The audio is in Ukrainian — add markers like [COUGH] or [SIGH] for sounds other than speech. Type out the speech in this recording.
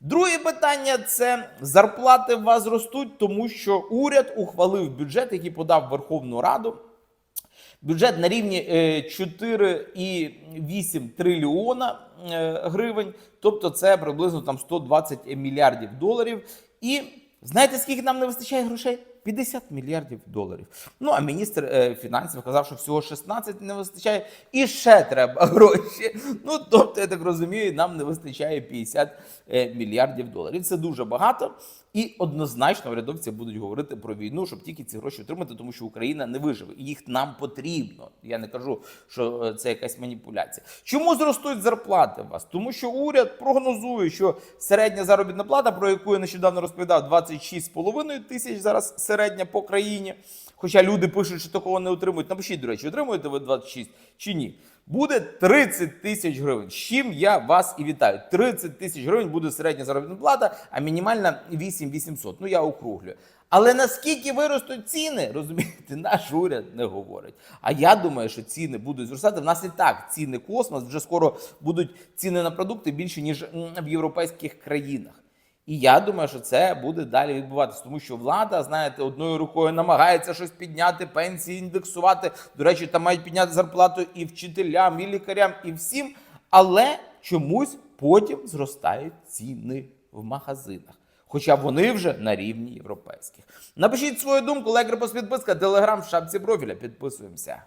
Друге питання це зарплати у вас зростуть, тому що уряд ухвалив бюджет, який подав Верховну Раду. Бюджет на рівні е, 4,8 трильйона е, гривень, тобто це приблизно там 120 мільярдів доларів. І знаєте, скільки нам не вистачає грошей? 50 мільярдів доларів. Ну а міністр е, фінансів казав, що всього 16 не вистачає, і ще треба [LAUGHS] гроші. Ну тобто, я так розумію, нам не вистачає 50 е, мільярдів доларів. Це дуже багато. І однозначно урядовці будуть говорити про війну, щоб тільки ці гроші отримати, тому що Україна не виживе. І їх нам потрібно. Я не кажу, що е, це якась маніпуляція. Чому зростуть зарплати у вас? Тому що уряд прогнозує, що середня заробітна плата, про яку я нещодавно розповідав, 26,5 тисяч зараз середня по країні. Хоча люди пишуть, що такого не отримують. Напишіть, до речі, отримуєте ви 26 чи ні? Буде 30 тисяч гривень. З чим я вас і вітаю. 30 тисяч гривень буде середня заробітна плата, а мінімальна 8 800. Ну я округлюю. Але наскільки виростуть ціни, розумієте, наш уряд не говорить. А я думаю, що ціни будуть зростати. В нас і так ціни космос. Вже скоро будуть ціни на продукти більше ніж в європейських країнах. І я думаю, що це буде далі відбуватися, тому що влада, знаєте, одною рукою намагається щось підняти, пенсії індексувати. До речі, там мають підняти зарплату і вчителям, і лікарям, і всім. Але чомусь потім зростають ціни в магазинах. Хоча вони вже на рівні європейських. Напишіть свою думку, лайк, підписка, телеграм в шапці профіля. Підписуємося.